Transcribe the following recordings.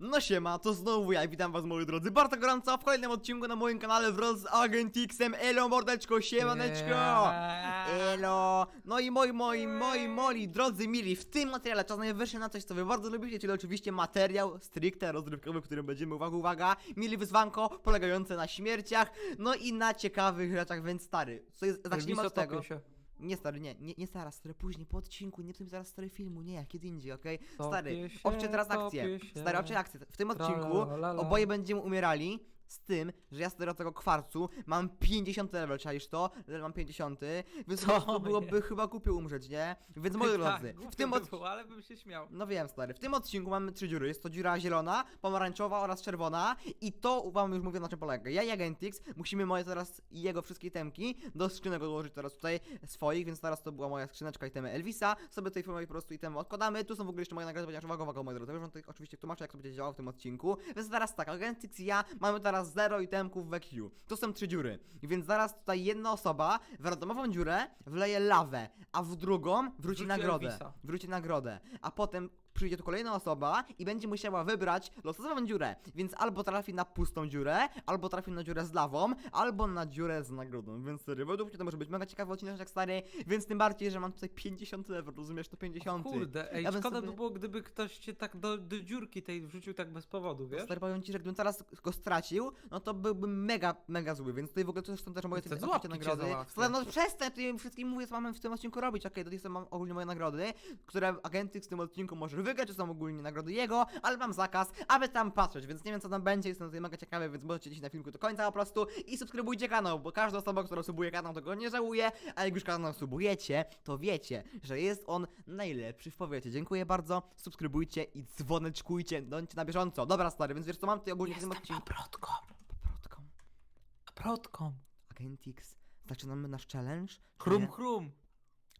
No siema, to znowu ja, witam was moi drodzy. Bardzo gorąco w kolejnym odcinku na moim kanale wraz z Agentixem Elo mordeczko, siemaneczko. Elo, no i moi, moi, moi, moi drodzy mili, w tym materiale czas najwyższy na coś co wy bardzo lubicie, czyli oczywiście materiał stricte rozrywkowy, w którym będziemy, uwaga, uwaga, mieli wyzwanko polegające na śmierciach, no i na ciekawych rzeczach, więc stary, co jest, zacznijmy od tego. Się. Nie stary, nie, nie, nie teraz, stary, później, po odcinku, nie w tym zaraz stary filmu, nie, kiedy indziej, okej? Topię Stary, się, obczaj teraz topię akcję. się. Stary, obczaj akcję. W tym odcinku Tralalala. oboje będziemy umierali z tym, że ja stary od tego kwarcu mam 50 level, czaisz to? Level mam 50, więc Co prostu byłoby chyba głupio umrzeć, nie? Więc moi drodzy, tak, w tym od... od... było, ale bym się śmiał. No wiem, stary. W tym odcinku mamy trzy dziury. Jest to dziura zielona, pomarańczowa oraz czerwona. I to wam już mówię na czym polega. Ja i Agentix musimy moje teraz i jego wszystkie temki do skrzynek odłożyć teraz tutaj swoich, więc teraz to była moja skrzyneczka i temy Elvisa. Sobie tej formie po prostu i temy odkładamy. Tu są w ogóle jeszcze moje nagrody, ponieważ uwaga, uwaga, moi drodzy. Już wam tutaj oczywiście tłumaczę, jak to będzie działało w tym odcinku. Więc teraz tak, Agentix i ja mamy teraz zero itemków w EQ. To są trzy dziury. Więc zaraz tutaj jedna osoba w randomową dziurę wleje lawę, a w drugą wróci Wrzuci nagrodę Elvisa. wróci nagrodę, a potem przyjdzie tu kolejna osoba i będzie musiała wybrać losową dziurę, więc albo trafi na pustą dziurę, albo trafi na dziurę z lawą, albo na dziurę z nagrodą, więc serio, według mnie to może być mega ciekawy odcinek jak stary, więc tym bardziej, że mam tutaj 50 level, rozumiesz, to 50. Kurde, ej, Ja szkoda sobie- by było, gdyby ktoś cię tak do, do dziurki tej wrzucił tak bez powodu, wiesz? Stary, powiem ci, że gdybym teraz go stracił, no to byłbym mega, mega zły, więc tutaj w ogóle to są też moje te- z cię nagrody. Stary, no przestań, to im wszystkim mówię, co mamy w tym odcinku robić, okej, okay, to są ogólnie moje nagrody, które agenty w tym odcinku może wygrać, czy są ogólnie nagrody jego, ale mam zakaz, aby tam patrzeć, więc nie wiem co tam będzie, jestem tutaj mega ciekawy, więc możecie iść na filmiku do końca po prostu i subskrybujcie kanał, bo każda osoba, która subuje kanał, tego nie żałuje, a jak już kanał subujecie, to wiecie, że jest on najlepszy w powiecie. Dziękuję bardzo, subskrybujcie i dzwoneczkujcie, bądźcie na bieżąco. Dobra stary, więc wiesz co mam tutaj ogólnie w tym odcinku? paprotką. Paprotką. Paprotką. Agentix, zaczynamy nasz challenge? Chrum, nie? chrum.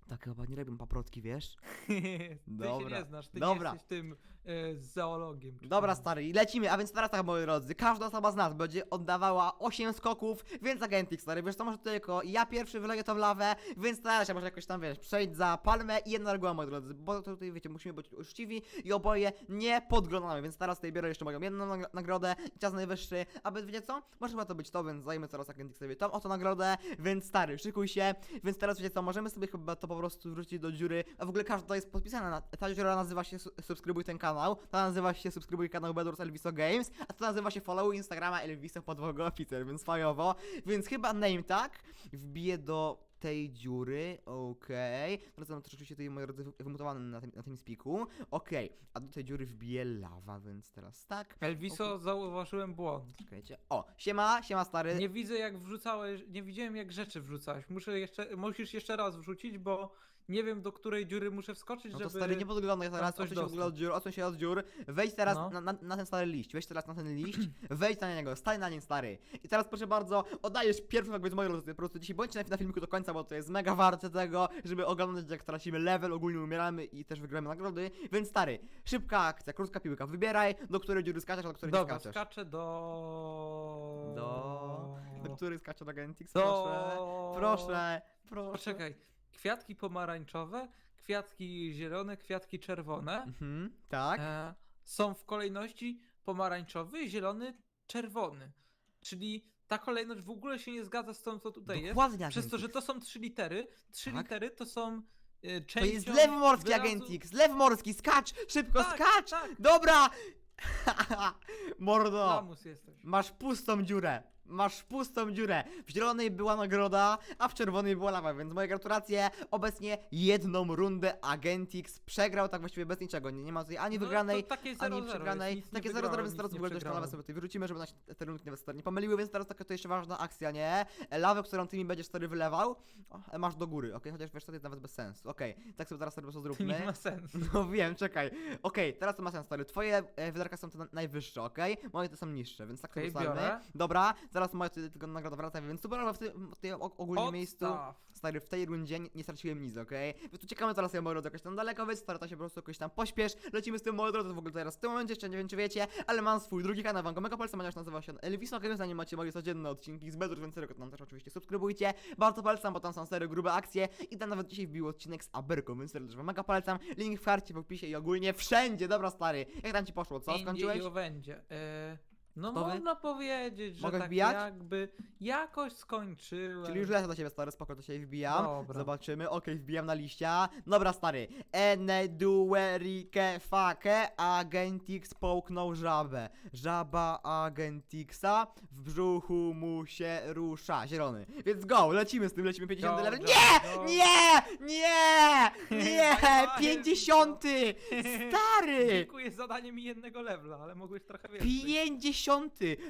Tak, chyba nie robią paprotki, wiesz? ty Dobra, się nie znasz, ty dobra. nie jesteś tym e, zoologiem. czy Dobra stary, i lecimy, a więc teraz tak moi drodzy, każda osoba z nas będzie oddawała 8 skoków, więc Agentix stary, wiesz co, może tylko ja pierwszy wyleję to w lawę, więc teraz się może jakoś tam, wiesz, przejść za palmę i jedna reguła moi drodzy, bo to tutaj wiecie, musimy być uczciwi i oboje nie podglądamy, więc teraz tutaj biorę jeszcze moją jedną nag- nagrodę, czas najwyższy, aby wiecie co, może chyba to być to, więc zajmę teraz Agentix sobie tą oto nagrodę, więc stary, szykuj się, więc teraz wiecie co, możemy sobie chyba to po prostu wrzucić do dziury, a w ogóle każda jest podpisana, na, ta dziura nazywa się su- subskrybuj ten kanał, ta nazywa się subskrybuj kanał Bedwars Elviso Games, a ta nazywa się follow Instagrama Elviso podwogo oficer, więc fajowo, więc chyba name tag wbiję do tej dziury, okej, teraz mam to oczywiście tutaj moje drodzy wymutowane na tym, na tym spiku, okej, a do tej dziury wbiję lawa, więc teraz tak, Elviso, zauważyłem błąd. czekajcie, o, siema, siema stary, Nie widzę jak wrzucałeś, nie widziałem jak rzeczy wrzucałeś. Muszę jeszcze, musisz jeszcze raz wrzucić, bo nie wiem do której dziury muszę wskoczyć, No żeby... to stary, nie podglądaj teraz, coś odsuń się w ogóle dostać. od dziur, odsuń się od dziur, wejdź teraz No. na, na, na ten stary liść, wejdź teraz na ten liść, wejdź na niego, stań na nim stary. I teraz proszę bardzo, oddajesz pierwszy jakby z mojej rodziny, po prostu dzisiaj bądźcie na, na filmiku do końca, bo to jest mega warte tego, żeby oglądać jak tracimy level, ogólnie umieramy i też wygramy nagrody, więc stary, szybka akcja, krótka piłka, wybieraj, do której dziury skaczesz, a do której Dobra, nie skaczesz. skaczę do... Do... Do której skacze Agentix, Do- proszę, proszę, proszę. Poczekaj. Kwiatki pomarańczowe, kwiatki zielone, kwiatki czerwone Mhm, tak. e, są w kolejności pomarańczowy, zielony, czerwony. Czyli ta kolejność w ogóle się nie zgadza z tą, co tutaj Dokładnie, jest. Przez to, że to są trzy litery. Trzy Tak. litery to są e, To częścią jest lew morski wyrazu- Agentix, lew morski, skacz, szybko Tak, skacz! tak. Dobra! Mordo! Lamus jesteś. Masz pustą dziurę. Masz pustą dziurę. W zielonej była nagroda, a w czerwonej była lawa, więc moje gratulacje. Obecnie jedną rundę Agentix przegrał, tak właściwie bez niczego. Nie, nie ma tutaj ani No, wygranej, to takie ani 0-0 przegranej. jest, nic nie Takie 0-0, wygrałem, więc nic teraz w nie ogóle też na lawę sobie tutaj wyrzucimy, żeby nas te rundy nie nie pomyliły, więc teraz taka to jeszcze ważna akcja, nie? Lawę, którą ty mi będziesz wtedy wylewał, o, masz do góry, okej? Chociaż wiesz, to jest nawet bez sensu. Okej, tak sobie teraz sobie To zróbmy. nie ma sensu. No wiem, czekaj. Okej, teraz to ma sens, stary. Twoje e, wydarka są te na- najwyższe, okej? Moje to są niższe, więc tak Okej, sobie ustalmy. biorę. Dobra, Teraz moja tutaj tylko nagroda wraca, więc super, ale w tym, w tym og- ogólnie miejscu, Odstaw. stary, w tej rundzie nie, nie straciłem nic, okej? Więc uciekamy teraz, ja drodzy, jakoś tam daleko, więc stary, to się po prostu jakoś tam pośpiesz, lecimy z tym, moi drodzy, w ogóle teraz w tym momencie, jeszcze nie wiem, czy wiecie, ale mam swój drugi kanał, wam go mega polecam, ponieważ nazywa się Elviso Games, zanim macie moje codzienne odcinki z Bedrock, więc serio, tam też oczywiście subskrybujcie, bardzo polecam, bo tam są serio grube akcje i tam nawet dzisiaj wbił odcinek z Aberką, więc serio, też wam mega polecam, link w karcie, w opisie i ogólnie wszędzie, dobra, stary, jak tam ci poszło, co, Indie skończyłeś? i. E, no Gotowy? można powiedzieć, że Mogę tak wbijać? jakby jakoś skończyłem. Czyli już lecę do ciebie, stary, spoko, to się wbijam. Dobra. Zobaczymy, okej, wbijam na liścia. Dobra, stary. Ene duerike fake, agentix połknął żabę. Żaba agentixa, w brzuchu mu się rusza. Zielony. Więc go, lecimy z tym, lecimy 50 Dobra, level. Nie! dobra. Nie! Nie! Nie! Bye, bye, 50! Stary! Dziękuję za danie mi jednego levela, ale mogłeś trochę więcej. 50!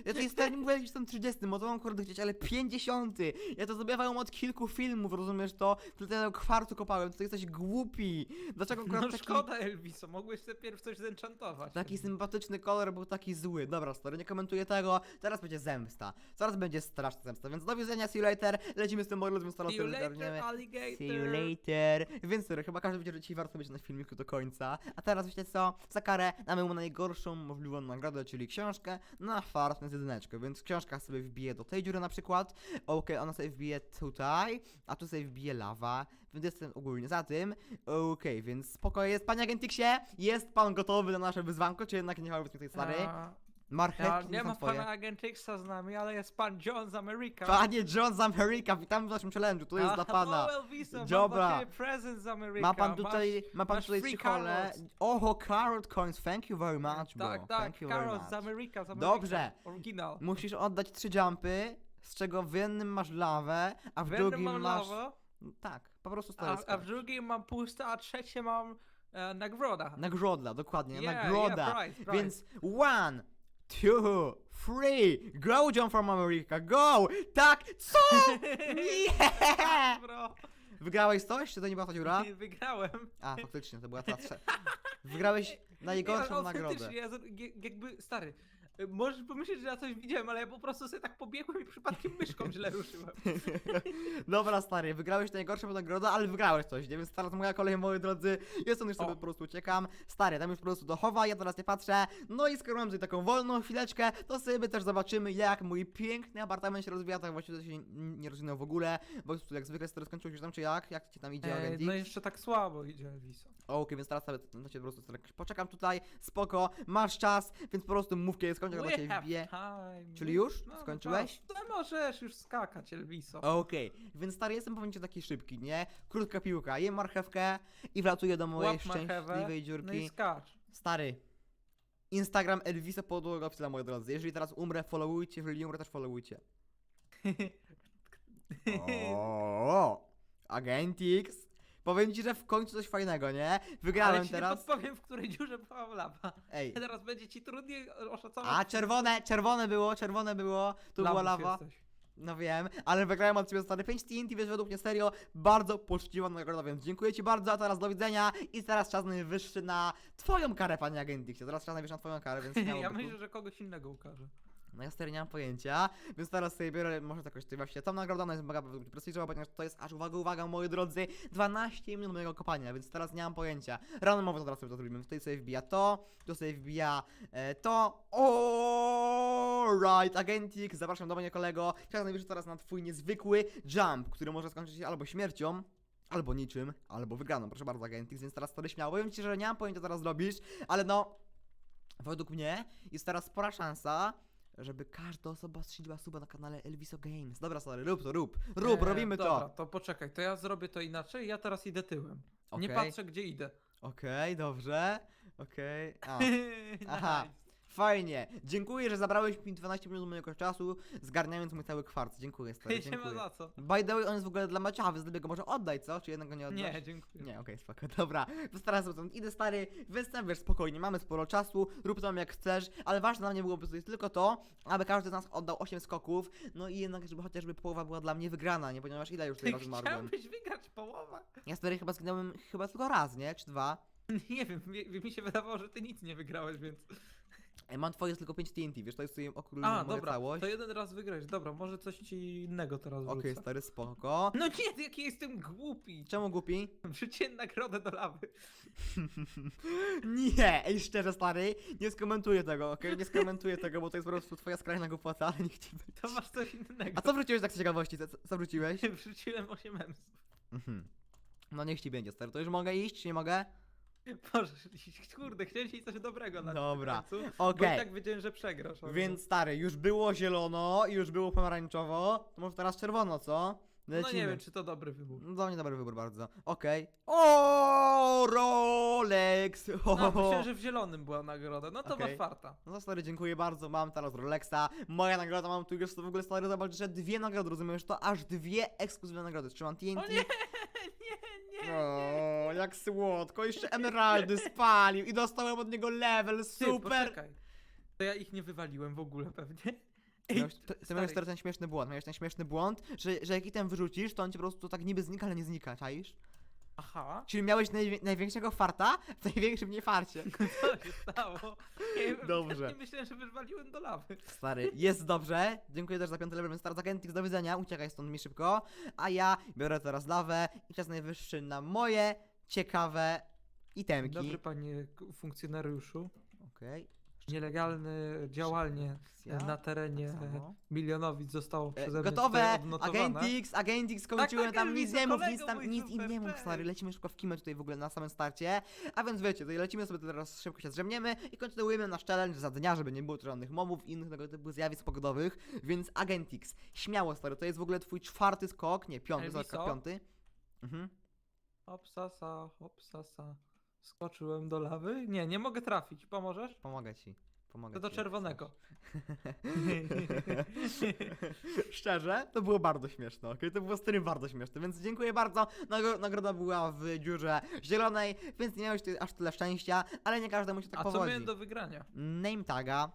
Ja to jest nie mówię, że jestem 30, bo to mam kurde chcieć, ale 50! Ja to zrobiłem od kilku filmów, rozumiesz to? Ja kwartu kopałem, to jesteś głupi! Dlaczego akurat No taki, szkoda Elviso, mogłeś sobie pierw coś zenchantować. taki sympatyczny kolor był taki zły? Dobra, stary, nie komentuję tego, teraz będzie zemsta. Zaraz będzie straszna zemsta, więc do widzenia, see you later, lecimy z tym morlem, więc teraz See you later, alligator. See you later. Więc sorry, chyba każdy będzie, że dzisiaj warto być na filmiku do końca. A teraz wiecie co? Za karę damy mu najgorszą możliwą nagrodę, czyli książkę na fart z jedyneczkę. Więc książka sobie wbije do tej dziury na przykład. Okej, ona sobie wbije tutaj, a tu sobie wbije lawa. Więc jestem ogólnie za tym. Okej, więc spokojnie jest. Panie Agentixie, jest pan gotowy na nasze wyzwanko, czy jednak nie ma tej stary? A, Marchewki ja, nie nie są ma twoje. pana Agentixa z nami, ale jest pan John z Ameryka. Panie John z Ameryka, witamy w naszym challenge'u, to jest dla pana. Dobra. mam dla ciebie prezent z Ameryka. Ma pan tutaj, Masz, ma pan masz tutaj free trzy kole. carrots. Oho, carrot coins, thank you very much, bro. Tak, tak, thank you very z much. Ameryka, z Ameryka. Dobrze. Musisz oddać trzy jumpy, z czego w jednym masz lawę, a w W jednym drugim mam masz... lawę, Tak, po prostu a, stary a w drugim mam puste, a trzecie mam e, nagroda. Nagrodla, dokładnie, Yeah, nagroda. yeah, prize, prize. Więc one, two, three, go John from America, go! Tak, co? Nie! Bro, Wygrałeś coś, czy to nie była ta dziura? wygrałem. A, faktycznie, to była ta trze- Wygrałeś najgorszą Ja, nagrodę. autentycznie, Ja, z- jak- jakby, stary, możesz pomyśleć, że ja coś widziałem, ale ja po prostu sobie tak pobiegłem i przypadkiem myszką źle ruszyłem. Dobra, stary, wygrałeś najgorszą nagrodę, ale wygrałeś coś, nie? Więc teraz moja kolej, moi drodzy. Jest on już sobie po prostu uciekam. Stary, tam już po prostu dochowa, ja teraz nie patrzę. No i skoro mam tutaj taką wolną chwileczkę, to sobie też zobaczymy, jak mój piękny apartament się rozwija. Tak właściwie to się nie- rozwinął w ogóle, bo tu jak zwykle stary skończyłeś już tam, czy jak? Jak ci tam idzie, E, Agentik? no jeszcze tak słabo idzie Elviso. Okej, więc teraz sobie no, po prostu poczekam tutaj, spoko, masz czas, więc po prostu mów kiedy skończę, We ciebie time. Czyli już? Mamy Skończyłeś? czas. No możesz już skakać Elviso. Okej, więc stary jestem powiem ci taki szybki, nie? Krótka piłka, jem marchewkę i wlatuję do mojej Łap marchewę, szczęśliwej No dziurki. i skacz. Stary. Instagram Elvisa Podłoga Oficjala, moi drodzy. Jeżeli teraz umrę, followujcie, jeżeli nie umrę, też followujcie. O, Agentix. Powiem ci, że w końcu coś fajnego, nie? Ale Wygrałem ci teraz. nie podpowiem, w której dziurze była lawa. Ej. Teraz będzie ci trudniej oszacować. A, czerwone, czerwone było, czerwone było. Tu była Lamus lawa. jesteś. No wiem, ale wygrałem od ciebie stary 5 TNT, więc według mnie serio bardzo poczciwa nagroda, więc dziękuję ci bardzo, a teraz do widzenia i teraz czas najwyższy na twoją karę, panie Agentixie. Teraz czas najwyższy na twoją karę, więc śmiało, Ja byku. myślę, że kogoś innego ukaże. No ja stary nie mam pojęcia, więc teraz sobie biorę może jakoś tutaj właśnie tą nagrodę, ona jest mega prestiżowa, ponieważ to jest aż, uwaga, uwaga, moi drodzy, 12 minut mojego kopania, więc teraz nie mam pojęcia. Randomowo to teraz sobie to zrobimy, tutaj sobie wbija to, tu sobie wbija e, to, alright, agentik, zapraszam do mnie kolego, czas najwyższy teraz na twój niezwykły jump, który może skończyć się albo śmiercią, Albo niczym, albo wygraną, proszę bardzo, Agentix, więc teraz stary śmiało. Powiem ci, że nie mam pojęcia, co teraz zrobisz, ale no, według mnie jest teraz spora szansa, żeby każda osoba strzeliła suba na kanale Elviso Games. Dobra, stary, rób to, rób, rób, E, robimy dobra, to. to poczekaj, to ja zrobię to inaczej, ja teraz idę tyłem. Nie Okej. patrzę gdzie idę. Okej, dobrze, okej, a, Nice. Fajnie, dziękuję, że zabrałeś mi 12 minut mojego czasu, zgarniając mój cały kwarc. Dziękuję, stary, Nie ma dziękuję. za co. By the way, on jest w ogóle dla więc sobie go może oddaj, co? Czy jednak go nie oddasz? Nie, dziękuję. Nie, okej, spoko, dobra. Sobie stąd idę stary, więc tam wiesz, spokojnie, mamy sporo czasu, rób tam jak chcesz, ale ważne dla mnie byłoby tutaj tylko to, aby każdy z nas oddał 8 skoków, no i jednak, żeby chociażby połowa była dla mnie wygrana, nie? Ponieważ ile już tutaj razy umarłem? Chciałbyś wygrać połowę? Ja stary chyba zginąłem chyba tylko raz, nie? Czy dwa? Nie wiem, mi, mi się wydawało, że ty nic nie wygrałeś, więc... Mam twoje jest tylko 5 TNT, wiesz, to jest tutaj A, okrągłą moja dobra, całość. to jeden raz wygrać. Dobra, może coś ci innego teraz Okej, wrzucę. stary, spoko. No nie, jaki jestem głupi. Czemu głupi? Wrzuciłem nagrodę do lawy. nie, ej, szczerze, stary, nie skomentuję tego, okej? Nie skomentuję tego, bo to jest po prostu twoja skrajna głupota, ale niech ci będzie. To masz coś innego. A co wróciłeś tak z ciekawości? Co, co wróciłeś? Wrzuciłem 8 memsów. Mhm. No niech ci będzie, stary. To już mogę iść, czy nie mogę? Możesz iść. Kurde, chciałem ci coś dobrego na Dobra, końcu. Bo i Okej. tak wiedziałem, że przegrasz. Więc stary, już było zielono, już było pomarańczowo, to może teraz czerwono, co? No nie wiem, czy to dobry wybór. No to nie dobry wybór bardzo. Okej. O, Rolex! Ho, No, ho. myślałem, że w zielonym była nagroda. No to Okej. masz farta. No stary, dziękuję bardzo, mam teraz Rolexa. Moja nagroda, mam tu już w ogóle stary, zobacz, że dwie nagrody, rozumiesz to? Aż dwie ekskluzywne nagrody. Trzymam TNT. O nie, nie. O, jak słodko, jeszcze emeraldy spalił i dostałem od niego level, Ty, super! poczekaj. To ja ich nie wywaliłem w ogóle pewnie. Ej, Miałeś, to, ty stary, miałeś teraz ten śmieszny błąd, miałeś ten śmieszny błąd, że, że jak item wyrzucisz, to on ci po prostu tak niby znika, ale nie znika, czaisz? Aha, Czyli miałeś największego farta w największym niefarcie. co się stało? Nie, Dobrze. Nie myślałem, że wywaliłem do lawy. Stary, jest dobrze. Dziękuję też za piąty level, start Agentix, do widzenia, uciekaj stąd mi szybko. A ja biorę teraz lawę i czas najwyższy na moje ciekawe itemki. Dobry panie funkcjonariuszu. Nielegalne działalnie na terenie Tak samo. Milionowic zostało E, przeze mnie Gotowe! Agentix, Agentix, skończyłem tak, tam nic nie mów, nic tam, nic im super, nie mów, stary, lecimy szybko w kimę tutaj w ogóle na samym starcie. A więc wiecie, tutaj lecimy sobie teraz szybko się zrzemniemy i kontynuujemy nasz challenge za dnia, żeby nie było tu żadnych mobów i innych tego typu zjawisk pogodowych, więc Agentix, śmiało stary, to jest w ogóle twój czwarty skok, nie, piąty, skok, piąty. Mhm. Hopsasa, hopsasa. Skoczyłem do lawy? Nie, nie mogę trafić. Pomożesz? Pomogę ci. Pomogę To do ci, jak czerwonego. Szczerze, to było bardzo śmieszne, okej? To było stary bardzo śmieszne, więc dziękuję bardzo. Nagro nagroda była w dziurze zielonej, więc nie miałeś aż tyle szczęścia, ale nie każdemu się tak A co powodzi. miałem do wygrania? Name taga.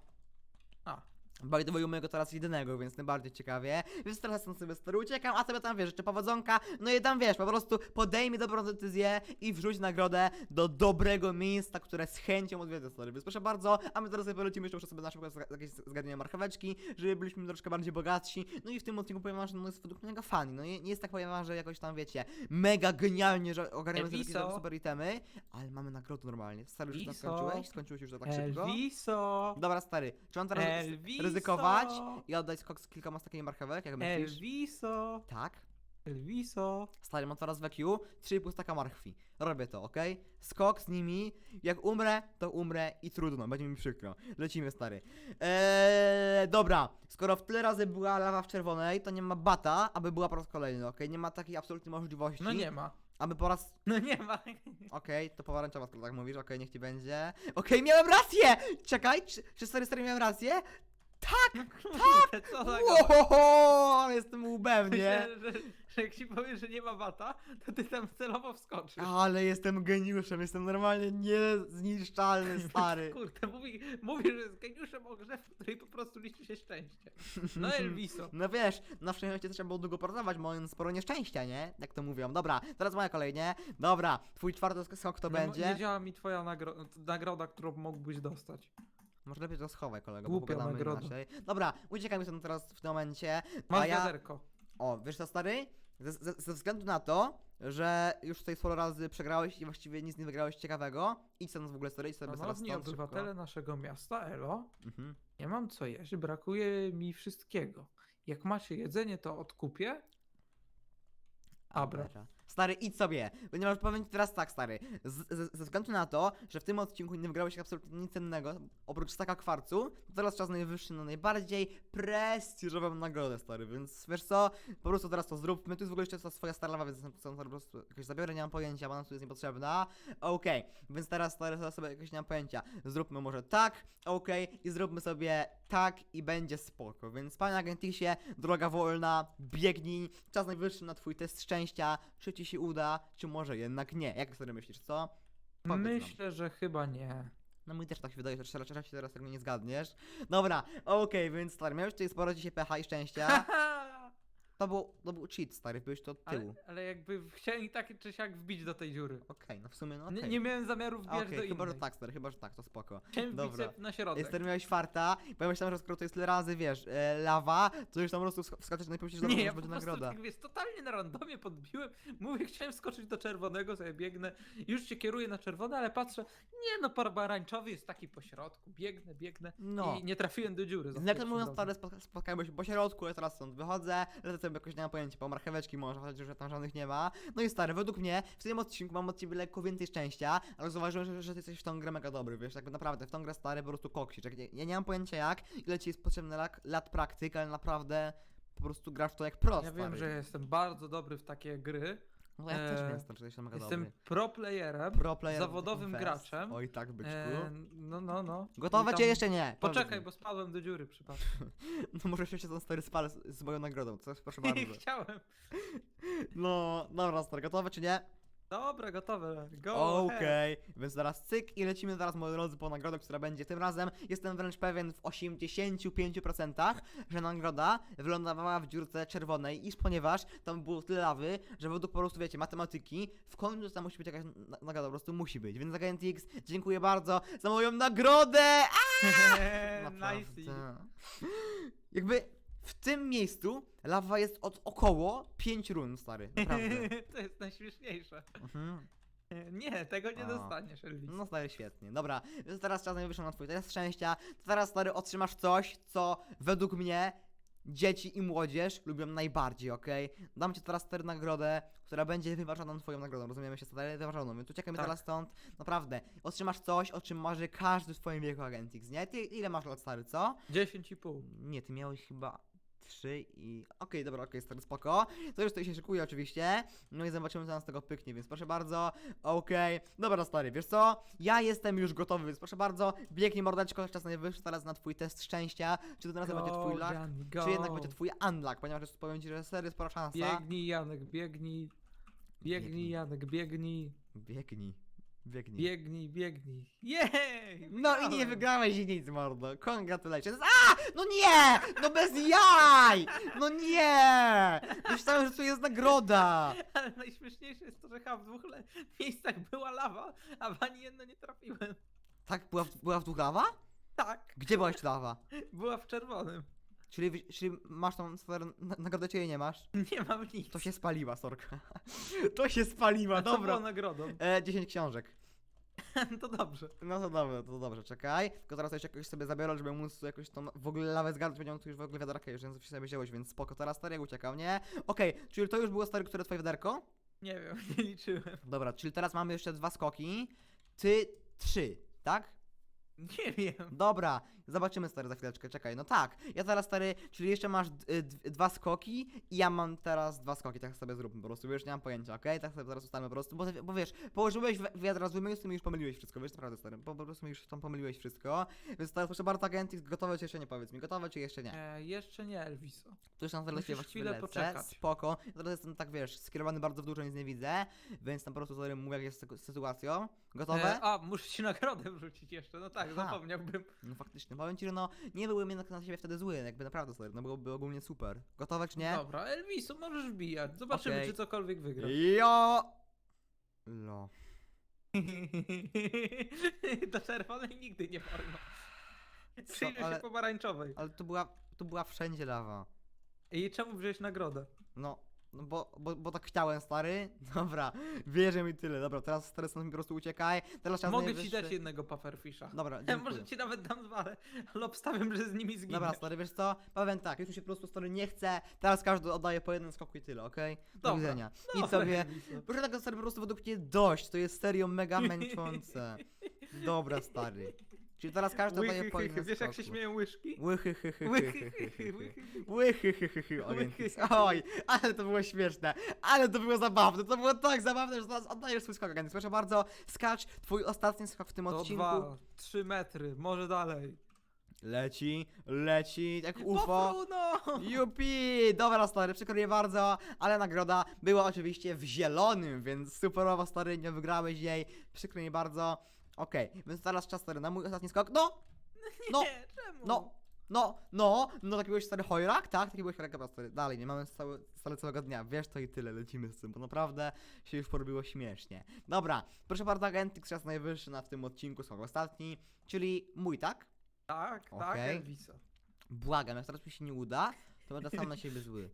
A. By the way, mojego teraz jedynego, więc najbardziej ciekawie. Więc teraz stąd sobie stary uciekam, a sobie tam wiesz, czy powodzonka. No i tam wiesz, po prostu podejmij dobrą decyzję i wrzuć nagrodę do dobrego miejsca, które z chęcią odwiedzę stary. Więc proszę bardzo, a my teraz sobie polecimy jeszcze sobie na przykład jakieś zgadnienia marcheweczki, żeby byliśmy troszkę bardziej bogatsi. No i w tym odcinku powiem wam, że no jest według mnie funny. No nie, nie jest tak powiem wam, że jakoś tam wiecie, mega genialnie, że ogarniamy sobie takie super itemy, ale mamy nagrodę normalnie. Stary, już skończyłeś? Skończyłeś już to tak szybko? Elviso! Dobra, stary, czy mam teraz Elviso! Ryzykować i oddać skok z kilkoma stakami marchewek, jak myślisz? Elviso! Tak. Elviso! Stary, mam teraz w EQ 3,5 staka marchwi. Robię to, ok? Skok z nimi. Jak umrę, to umrę i trudno, będzie mi przykro. Lecimy, stary. Eee, dobra, skoro w tyle razy była lawa w czerwonej, to nie ma bata, aby była po raz kolejny, ok? Nie ma takiej absolutnej możliwości. No nie ma. Aby po raz... No nie ma. Okej, to pomarańczowa, skoro tak mówisz, okej, niech ci będzie. Okej, miałem rację! Czekaj, czy, czy stary, stary miałem rację? Tak! Co za Łohoho, ale jestem łbem, nie? Myślę, że, że jak ci powiesz, że nie ma bata, to ty tam celowo wskoczysz. Ale jestem geniuszem, jestem normalnie niezniszczalny, stary. Kurde, mówi, mówi, że jest geniuszem o grze, w której po prostu liczy się szczęście. No Elviso. No wiesz, na szczęście trzeba było długo pracować, mając sporo nieszczęścia, nie? Jak to mówią. Dobra, teraz moja kolej, nie? Dobra, twój czwarty sk- skok to No, Nie będzie. działa mi twoja nagro nagroda, którą mógłbyś dostać. Może lepiej to schowaj, kolego, Głupia bo pogadamy nagroda. inaczej. Dobra, uciekamy stąd teraz w tym momencie. Masz a ja... wiaderko. O, wiesz co, stary? Ze, ze, ze względu na to, że już tutaj sporo razy przegrałeś i właściwie nic nie wygrałeś ciekawego, idź stąd w ogóle, stary, idź sobie teraz Szanowni stąd szybko. obywatele naszego miasta, elo, Mhm. nie mam co jeść, brakuje mi wszystkiego. Jak macie jedzenie, to odkupię. Dobra. Dobra. Stary, idź sobie, ponieważ powiem ci teraz tak, stary, z, z, ze względu na to, że w tym odcinku nie wygrałeś absolutnie nic cennego, oprócz staka kwarcu, to teraz czas najwyższy na najbardziej prestiżową nagrodę, stary, więc wiesz co, po prostu teraz to zróbmy, tu jest w ogóle jeszcze ta swoja stara lawa, więc co po prostu jakoś zabiorę, nie mam pojęcia, bo ona tu jest niepotrzebna, okej, więc teraz, stary, teraz sobie jakoś nie mam pojęcia, zróbmy może tak, okej, i zróbmy sobie tak i będzie spoko, więc panie Agentisie, droga wolna, biegnij, czas najwyższy na twój test szczęścia, czy ci się uda, czy może jednak nie, jak sobie myślisz, co? Powiedz nam. Myślę, że chyba nie. No mój też tak się wydaje, że raczej raczej teraz tego nie zgadniesz. Dobra, okej, więc stary, miałeś tutaj sporo dzisiaj pecha i szczęścia. To był, to był cheat, stary, byłeś to od tyłu. Ale, ale jakby chciałem i tak czy siak wbić do tej dziury. Okej, no w sumie, no Nie, okej. nie miałem zamiaru A, wbijać Okej, do chyba, że tak, stary, chyba, że tak, to spoko. Chciałem wbić Dobra. sobie na środek. Stary, miałeś farta, bo ja myślałem, że skoro to jest tyle razy, wiesz, e, lawa, to już tam po prostu wsk- wskaczesz no i pomyślisz, że Nie, ja już po będzie prostu nagroda. tak wiesz, totalnie na randomie podbiłem. Mówię, chciałem skoczyć do czerwonego, sobie biegnę. Już się kieruję na czerwone, ale patrzę, nie no, pomarańczowy jest taki po środku. Biegnę, biegnę No. i nie trafiłem do dziury. za to pierwszym mówiąc, razem. stary, spotka- spotkajmy się po środku, ja teraz stąd wychodzę, lecę sobie jakoś, nie mam pojęcia, po marcheweczki może, chociaż że tam żadnych nie ma. No i stary, według mnie, w tym odcinku mam od ciebie lekko więcej szczęścia, ale zauważyłem, że, że ty jesteś w tą grę mega dobry, wiesz, tak naprawdę, w tą grę stary po prostu koksisz. Jak nie, ja nie mam pojęcia jak, ile ci jest potrzebne lat, lat praktyk, ale naprawdę po prostu grasz to jak pro, Ja wiem, że jestem bardzo dobry w takie gry. No ja też e, stary, że jesteś mega Jestem dobry. pro playerem. Pro player zawodowym invest. graczem. Oj tak, byczku. E, no, no, no. Gotowe I cię jeszcze nie? Poczekaj, bo spadłem do dziury przypadkiem. No może się ten stary spal z, z moją nagrodą, co proszę bardzo. Chciałem. No, dobra, stary, gotowe czy nie? Dobra, gotowe. Go Okej, więc zaraz cyk i lecimy zaraz, moi drodzy, po nagrodę, która będzie tym razem. Jestem wręcz pewien w 85%, że nagroda wylądowała w dziurce czerwonej, iż ponieważ tam było tyle lawy, że według po prostu, wiecie, matematyki, w końcu tam musi być jakaś na- nagroda, po prostu musi być. Więc Agent X, dziękuję bardzo za moją nagrodę! nice. Naprawdę. Jakby w tym miejscu lawa jest od około 5 run, stary, naprawdę. to jest najśmieszniejsze. Mhm. Nie, tego nie A. dostaniesz, Elvis. No stary, świetnie. Dobra, więc teraz czasem wyszło na twój test szczęścia. To teraz stary otrzymasz coś, co według mnie dzieci i młodzież lubią najbardziej, okej? Dam ci teraz stary nagrodę, która będzie wyważoną twoją nagrodą, rozumiemy się stary, wyważoną, więc uciekamy Tak. teraz stąd. Naprawdę, otrzymasz coś, o czym marzy każdy w twoim wieku Agentix, nie? Ty ile masz lat stary, co? 10,5. Nie, ty miałeś chyba 3 i... Okej, dobra, okej, stary, spoko. To już tutaj się szykuje oczywiście. No i zobaczymy, co nam z tego pyknie, więc proszę bardzo. Okej, dobra, stary, wiesz co? Ja jestem już gotowy, więc proszę bardzo, biegnij mordeczko, czas najwyższy teraz na twój test szczęścia. Czy to teraz będzie twój luck, Johnny, go. czy jednak będzie twój unluck, ponieważ jest- powiem ci, że serio spora szansa. Biegnij, Janek, biegnij. Biegnij. Biegnij, Janek, biegnij. Biegnij. Biegnij. Biegnij, biegnij. Jej! No i nie wygrałeś nic, mordo. Congratulations. A! No nie! No bez jaj! No nie! Myślałem, że tu jest nagroda. Ale najśmieszniejsze jest to, że chyba w dwóch le- miejscach była lawa, a w ani jedno nie trafiłem. Tak, była w, była w dwóch lawa? Tak, Gdzie byłaś lawa? była w czerwonym. Czyli, czyli masz tą swoją na- nagrodę, czy jej nie masz? Nie mam nic. To się spaliła, sorka. To się spaliła, A co było dobra. nagrodą? E, 10 książek. to dobrze. No to dobrze, to dobrze, czekaj. Tylko teraz jeszcze jakoś sobie zabiorę, żeby móc jakoś tą w ogóle lawę zgarnąć, będzie on tu już w ogóle wiaderkę już, więc sobie wziąłeś, więc spoko, teraz stary jak uciekał, nie? Okej, czyli to już było stary, które twoje wiaderko? Nie wiem, nie liczyłem. Dobra, czyli teraz mamy jeszcze dwa skoki. Ty trzy, tak? Nie wiem. Dobra, zobaczymy stary za chwileczkę, czekaj. No tak, ja teraz stary, czyli jeszcze masz d- d- dwa skoki i ja mam teraz dwa skoki, tak sobie zróbmy po prostu, bo już nie mam pojęcia, okej? Tak sobie teraz ustalmy po prostu, bo, bo wiesz, położyłeś wi- wiadra z i już pomyliłeś wszystko, wiesz, naprawdę stary, po, po prostu mi już tam pomyliłeś wszystko, więc teraz proszę bardzo, Agentix, gotowe czy jeszcze nie, powiedz mi, gotowe czy jeszcze nie? E, jeszcze nie, Elviso. To już tyle musisz się właściwie chwilę lecę, poczekać. spoko, ja teraz jestem tak, wiesz, skierowany bardzo w dużo, nic nie widzę, więc tam po prostu sobie mówię, jak jest z sytuacją, gotowe? E, a, muszę ci nagrodę wrzucić jeszcze, no tak, Aha. zapomniałbym. No faktycznie, powiem ci, że no nie byłbym jednak na siebie wtedy zły, jakby naprawdę stary, no byłoby ogólnie super. Gotowe czy nie? Dobra, Elviso, możesz wbijać. Zobaczymy, Okej. czy cokolwiek wygra. Jo! Lo. Do czerwonej nigdy nie wolno. Przyjdzie ale- się pomarańczowej. Ale to była, to była wszędzie lawa. I czemu wziąłeś nagrodę? No, no bo, bo, bo tak chciałem, stary. Dobra, wierzę mi tyle. Dobra, teraz stary stąd mi po prostu uciekaj. Teraz czas Mogę ci najwyższy. dać jednego pufferfisha. Dobra, dziękuję. może ci nawet dam dwa, ale, ale obstawiam, że z nimi zginiesz. Dobra, stary, wiesz co? Powiem tak, już mi się po prostu stary nie chce. Teraz każdy oddaje po jednym skoku i tyle, okej? Do Dobra, widzenia. Dobra, I sobie. Proszę tak stary po prostu według mnie dość. To jest serio mega męczące. Dobra, stary. Czyli teraz każdy Łychy, po jednym. Wiesz jak się śmieją łyżki? Łychy, hy, hy, hy, Łychy, hy, chy, hy, chy, hy. łychy, chy. Łychy, hy, hy, hy, Łychy. Agentix. Oj, ale to było śmieszne. Ale to było zabawne. To było tak zabawne, że teraz oddajesz swój skok, Agentix. Proszę bardzo, skacz twój ostatni skok w tym To odcinku. dwa, trzy metry, może dalej. Leci, leci, jak O, UFO. Bruno! Jupi! Dobra, stary, przykro mi bardzo, ale nagroda była oczywiście w zielonym, więc superowo, stary, nie wygrałeś jej. Przykro mi bardzo. Okej, więc teraz czas, stary, na mój ostatni skok. No! No! Nie, czemu? No! No, no, no taki byłeś stary chojrak, tak? Taki byłeś chojrak, dobra stary, dalej, nie mamy cały, stale całego dnia, wiesz to i tyle, lecimy z tym, bo naprawdę się już porobiło śmiesznie. Dobra, proszę bardzo, Agentix, czas najwyższy na w tym odcinku, są ostatni, czyli mój, tak? Tak, tak, Okej. Elviso. Błagam, jak teraz mi się nie uda, to będę sam na siebie zły.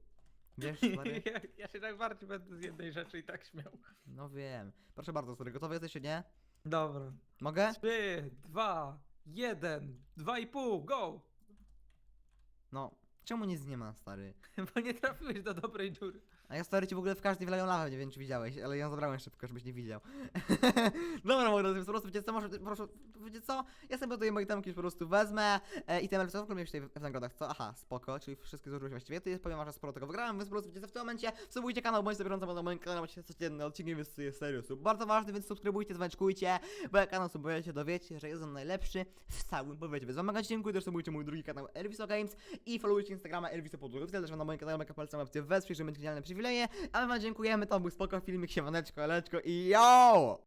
Wiesz, stary? ja, ja się najbardziej będę z jednej rzeczy i tak śmiał. No wiem. Proszę bardzo, stary, gotowy jesteś, czy nie? Dobra. Mogę? Trzy, dwa, jeden, dwa i pół, go! No, czemu nic nie ma, stary? Bo nie trafiłeś do dobrej dziury. A ja stary ci w ogóle w każdej wleją lawę, nie wiem czy widziałeś, ale ją zabrałem szybko, żebyś nie widział. Dobra, moi drodzy, po prostu co, może, proszę, wiecie co, ja sobie tutaj moje temki już po prostu wezmę e, i co w ogóle miałeś tutaj w, nagrodach, co? Aha, spoko, czyli wszystkie się właściwie, to jest powiem, że sporo tego wygrałem, więc po prostu wiecie co, w tym momencie subujcie kanał, bądź sobie bo na moim kanale macie codzienny odcinek, więc jest serio. Bardzo ważny, więc subskrybujcie, dzwoneczkujcie, bo jak kanał subujecie, dowiecie, że jest on najlepszy w całym powiecie. Więc wam mega dziękuję, też subujcie mój drugi kanał Elviso Games i followujcie Instagrama Elviso Podróży, też na moim kanale Mega Palcem opcję wesprzyj, żeby mieć genialne przywileje, a my wam dziękujemy, to był spoko filmik, siemaneczko, eleczko i yo!